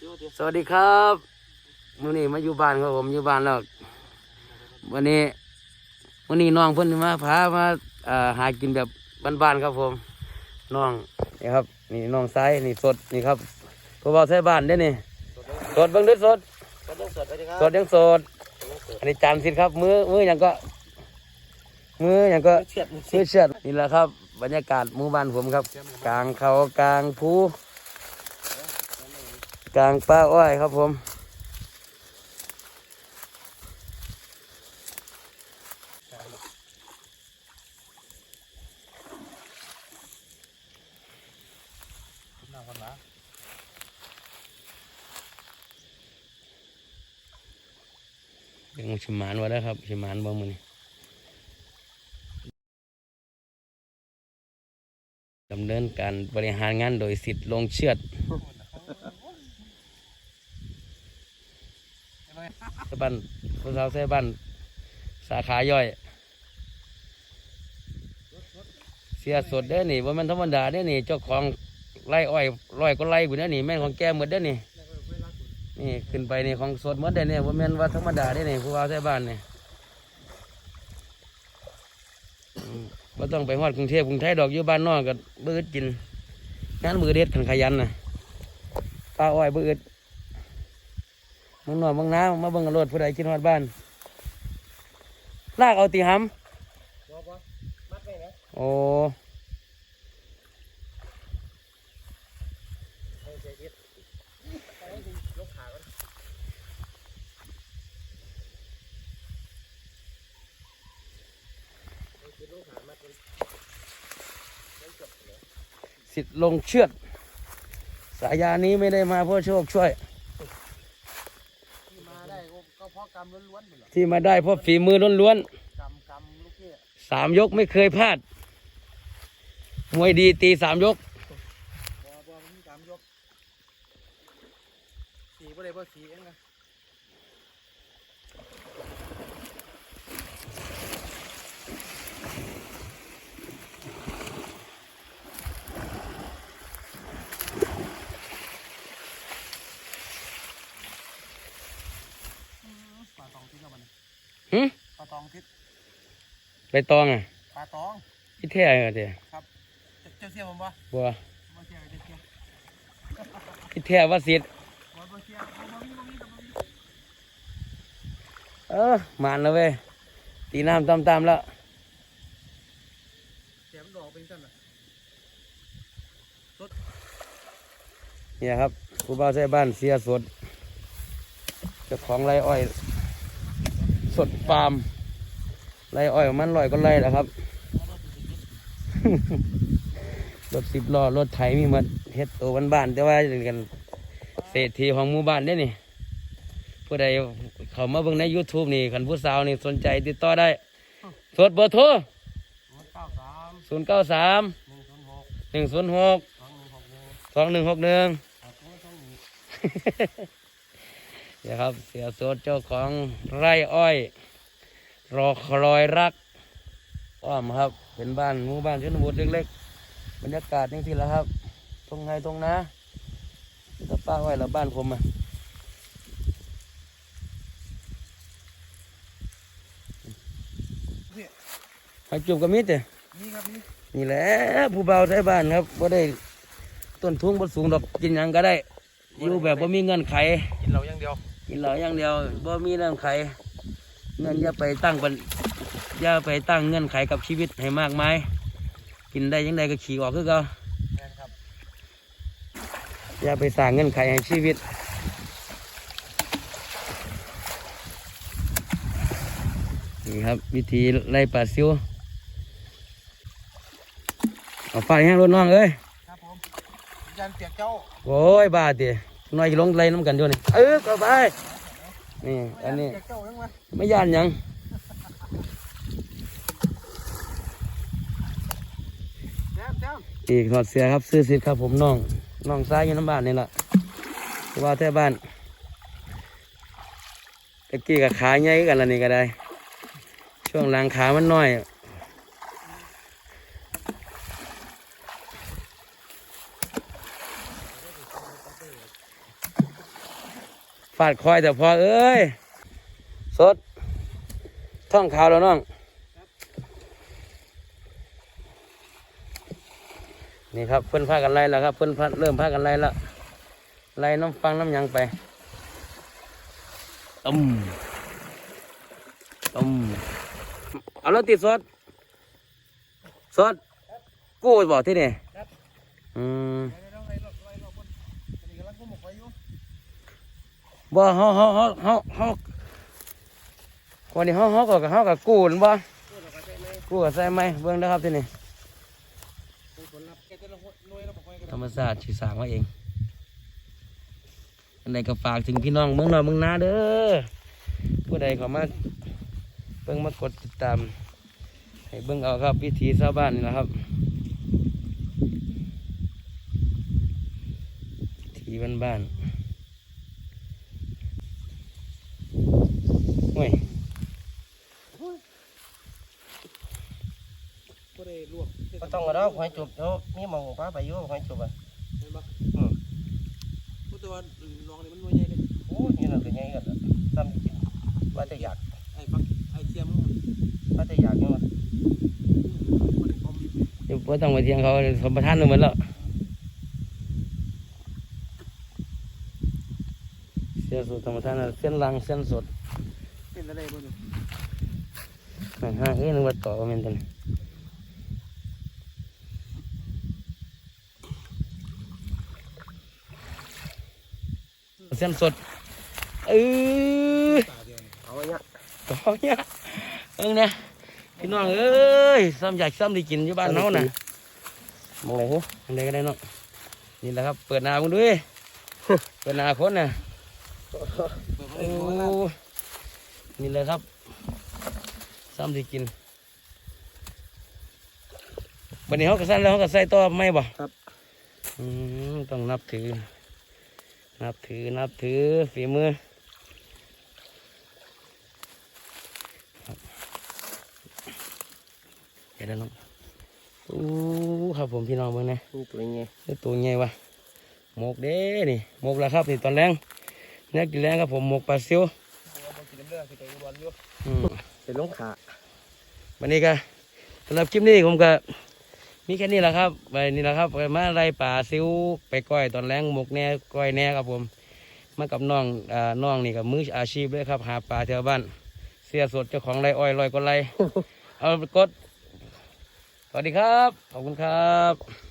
ซิวเดียวสวัสดีครับมื้อนี้มาอยู่บ้านครับผมอยู่บ้านแล้ววันนี้วันนี้น้องเพิ่นมาพามาเอ่อหากินแบบบ้านๆครับผมน้องนี่ครับ นี่น้องซ้ายนี่สดนี่ครับผู้บ่าวใช้บ้านเด้อนี่สดเบิ่งเด้อสดก็ต้องสดไปดิครับสดยังสดอันนี้จานสิครับ มือมือหยังก็ มือหยังก็เฉียดมือเชือดนี่แหละครับ บรรยากาศหมู่บ้านผมครับ กลางเขากลางภู กลางป่าอ้อยครับผมน้ำกันนะเดี๋ยวชิมานว้แล้วครับชิมานบ่มือนี้ดำเนินการบริหารงานโดยสิทธิ์ลงเชือด สบันผู้สาวเสบันสาขาย่อย เสียสดเด้นี่ว่ามันธรรมดาเด้นี่ เจ้าของไร่อ้อยร้อยก็ไร่บุญเด้นี่แม่นของแกหมดเด้นี่นี่ขึ้นไปนี่ของสดหมดเลยเนี่ยว่าแม่นว่าธรรมดาได้เนี่ยผู้ว่าใช้บ้านเนี่ยว่าต้องไปฮอดกรุงเทพกรุงไทยดอกอยู่บ้านนอกก็เบืดกินงานมือเด็ดขันขยันนะปลาอ้อยเบืด มึงหน่อยมึงน้ำมาเบิ่งกันรถผู้ใดกินฮอดบ้าน ลากเอาตีหบ่บ่มัดไปนะำโอ้เฮ้ยเจ๊ยิดไปดิยกขาก่อนเฮ้ยยกขามัดก่อนไม่จบเลยสิทธิ์ลงเชือดสายานี้ไม่ได้มาเพราะโชคช่วยที่มาได้ก็ก็ เพราะกรรมล้วนๆไปหรอที่มาได้เพราะฝีมือล้วนกรรมกรรมลูกพี่ๆสามยกไม่เคยพลาด มวยดีตีสามยกบ่บ่มันมีกรรมยกสีบ่ได้บ่สีเองนะ ปลาตองทิศแล้วมัน หึ ปลา ตองทิศไปตองอะปลาตองที่แท้เหรอเดี๋ยวเจ้าเสียผมปะบัวบ่เสียเจ้าเสียที่แท้ว่าสิทธิ์บ่บ่เสียบ่บ่มีบ่มีบ่มีเออมานแล้วเว้ยตีน้ำตามๆแล้วเสียมดอกเป็นจังน่ะเนี่ยครับครูบาใช้บ้านเสียสดเจ้าของไรอ้อย สดฟาร์ม ไรอ้อยของมันลอยก็ไรแหละครับรถสิบล้อรถไถมีหมดเฮ็ดตัวบ้านๆแต่ว่าเป็นกันเศรษฐีของหมู่บ้านได้นี่ผู้ใดเขามาเบิ่งใน YouTube นี่คันผู้สาวนี่สนใจติดต่อได้สดเบอร์โทรศูนย์เก้าสาม093หนึ่งศูนย์หก106สองหนึ่งหกหนึ่ง2161เดี๋ยวครับ เสียสดเจ้าของไร่อ้อย รอคอยรักอ้อมครับ เป็นบ้านหมู่บ้านชนบทเล็กๆ บรรยากาศนี่สิละครับตรงไงตรงนะถ้าป้าอ้อยละบ้านผมอะมาจุบกับมิดเด้นี่ครับนี่นี่แหละผู้เบาใช้บ้านครับบ่ได้ต้นทุนบ่สูงดอกกินหยังก็ได้อยู่แบบบ่มีเงินไขกินเราอย่างเดียว กินเหล้าอย่างเดียวบ่มีเงื่อนไข เงินอย่าไปตั้งเป็นอย่าไปตั้งเงื่อนไขกับชีวิตให้มากมายกินได้ยังไงก็ขี่ออกคือเก่าแม่นครับอย่าไปสร้างเงื่อนไขให้ชีวิตนี่ครับ วิธีไล่ปลาซิวเอาปลาแห้งรถน้องเอ้ยครับผมยันเปียกเจ้าโอ้ยบาดเดียน้อยลงไล่น้ำกันด้วยนี่เออก็ไป นี่ อันนี้เปียกเจ้ายังวะไม่ย่านหยังแซมแซมอีกถอดเสียครับ ซื้อสิทธิ์ครับผมน้องน้องซ้ายอยู่น้ำบ้านนี่แหละว่าแท้บ้านตะกี้กับขาใหญ่กันละนี่ก็ได้ ช่วงหลังขามันน้อย ฟาดคอยแต่พอเอ้ย สด ท่องขาวแล้วน้อง นี่ครับเพิ่นพากันไล่แล้วครับ เพิ่นพาเริ่มพากันไล่แล้วไล่น้ำฟังน้ำหยังไปต้มต้มเอาแล้วติดสด สดกู้บอกที่นี่อืม บ่เฮาเฮาเฮาเฮาเฮาวันนี้เฮาเฮาก็เฮากับกู้นบ่กู้กับใส่ไหมเบิ่งนะครับที่นี่ธรรมศาสตร์สื่อสารมาเองอันใดก็ฝากถึงพี่น้องเมืองนอกเมืองนาเด้อผู้ใดเขามาเบิ่งมากดติดตาม ให้เบิ่งเอาครับวิถีชาวบ้านนี่แหละครับวิถีบ้านบ้าน ๆโอ้ยก็ได้ลวกก็ต้องกระดอกหอยจุบเดี๋ยวมีหมองปลาไปอยู่หอยจุบอะเห็นปะอืมพูดแต่ว่าน้องนี่มันรวยใหญ่เลยโอ้ยนี่น่ะตัวใหญ่กันละซ้ำกินว่าแต่อยากไอ้ฟักไอ้เทียมมันว่าแต่อยากยังวะมันคอมเดี๋ยวบ่ต้องไปเทียงเขาสมประทานหมดแล้วเส้นสดธรรมทานน่ะเส้นลังเส้นสด เป็นอะไรบ้างเนี่ยนั่นฮะเอ้ยนึกว่าต่อก็แม่นตันเส้นสดเออตาเดียวเนี่ยเอาเนี่ยต่อเนี่ยเอิงเนี่ยพี่น้องเอ้ยซ้ำอยากซ้ำได้กินอยู่บ้านเฮาน่ะมองไหนฮะอันใดก็ได้เนาะนี่แหละครับเปิดนามึงด้วยเปิดนาคนน่ะโอ้ นี่เลยครับ ซ้ำที่กินวันนี้เขาก็ใส่แล้วเขาก็ใส่ต่อไม่บ่ครับอืมต้องนับถือ นับถือ นับถือ ฝีมือครับเดี๋ยวนะน้องอู้ครับผมพี่น้องเบิ่งนะนี่ตัวใหญ่นี่ตัวใหญ่วะหมกเด้นี่หมกแล้วครับนี่ตอนแรงเนี่ยกินแรงครับผมหมกปลาซิว เอากินน้ำเลือดสิไปอุบลอยู่อืมเป็นลงขาวันนี้ก็สำหรับคลิปนี้ผมก็มีแค่นี้แหละครับไปนี่แหละครับไปมาไล่ป่าซิวไปก้อยตอนแรงหมกแหน่ก้อยแหน่ครับผม มากับน้องอ่าน้องนี่กับมืออาชีพเลยครับ หาปลาแถวบ้าน เสียสดเจ้าของไรอ้อยลอยก็ไร เอากด สวัสดีครับ ขอบคุณครับ